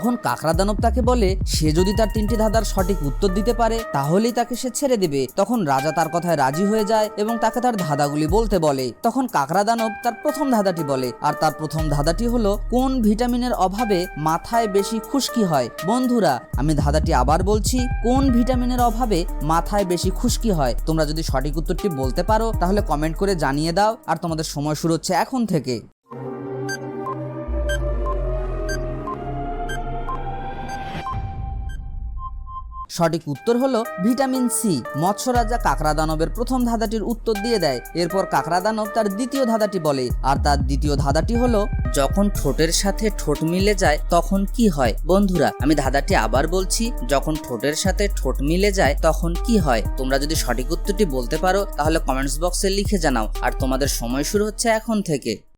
তখন কাকড়া দানব তাকে বলে, সে যদি তার তিনটি ধাঁধার সঠিক উত্তর দিতে পারে, তাহলেই তাকে সে ছেড়ে দেবে। তখন রাজা তার কথায় রাজি হয়ে যায় এবং তাকে তার ধাঁধাগুলি বলতে বলে। তখন কাকড়া দানব তার প্রথম ধাঁধাটি বলে, আর তার প্রথম ধাঁধাটি হলো, কোন ভিটামিনের অভাবে মাথায় বেশি খুশকি হয়? বন্ধুরা, আমি ধাঁধাটি আবার বলছি, কোন ভিটামিনের অভাবে মাথায় বেশি খুশকি হয়? তোমরা যদি সঠিক উত্তরটি বলতে পারো, তাহলে কমেন্ট করে জানিয়ে দাও, আর তোমাদের সময় শুরু হচ্ছে এখন থেকে। সঠিক উত্তর হলো ভিটামিন সি। মৎস্য রাজা কাকড়া দানবের প্রথম ধাঁধাটির উত্তর দিয়ে দেয়। এরপর কাকড়া দানব তার দ্বিতীয় ধাঁধাটি বলে। আর তার দ্বিতীয় ধাঁধাটি হলো, যখন ঠোঁটের সাথে ঠোঁট মিলে যায়, তখন কি হয়? বন্ধুরা, আমি ধাঁধাটি আবার বলছি, যখন ঠোঁটের সাথে ঠোঁট মিলে যায়, তখন কি হয়? তোমরা যদি সঠিক উত্তরটি বলতে পারো, তাহলে কমেন্টস বক্সে লিখে জানাও। আর তোমাদের সময় শুরু হচ্ছে এখন থেকে।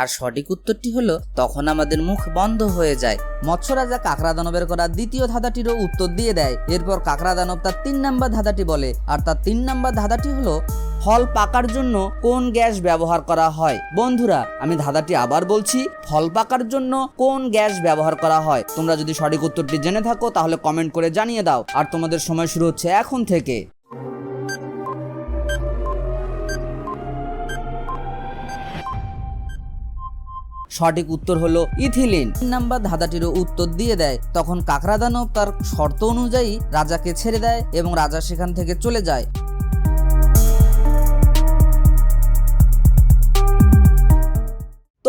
আর সঠিক উত্তরটি হলো, তখন আমাদের মুখ বন্ধ হয়ে যায়। মৎস্য রাজা কাকড়া দানবের করা দ্বিতীয় ধাঁধাটিরও উত্তর দিয়ে দেয়। এরপর কাকড়া দানব তার তিন নাম্বার ধাঁধাটি বলে, আর তার তিন নাম্বার ধাঁধাটি হলো, ফল পাকার জন্য কোন গ্যাস ব্যবহার করা হয়? বন্ধুরা, আমি ধাঁধাটি আবার বলছি, ফল পাকার জন্য কোন গ্যাস ব্যবহার করা হয়? তোমরা যদি সঠিক উত্তরটি জেনে থাকো, তাহলে কমেন্ট করে জানিয়ে দাও। আর তোমাদের সময় শুরু হচ্ছে এখন থেকে। সঠিক উত্তর হলো ইথিলিন। তিন নাম্বার ধাঁধাটিরও উত্তর দিয়ে দেয়, তখন কাকরা দানব তার শর্ত অনুযায়ী রাজাকে ছেড়ে দেয় এবং রাজা সেখান থেকে চলে যায়।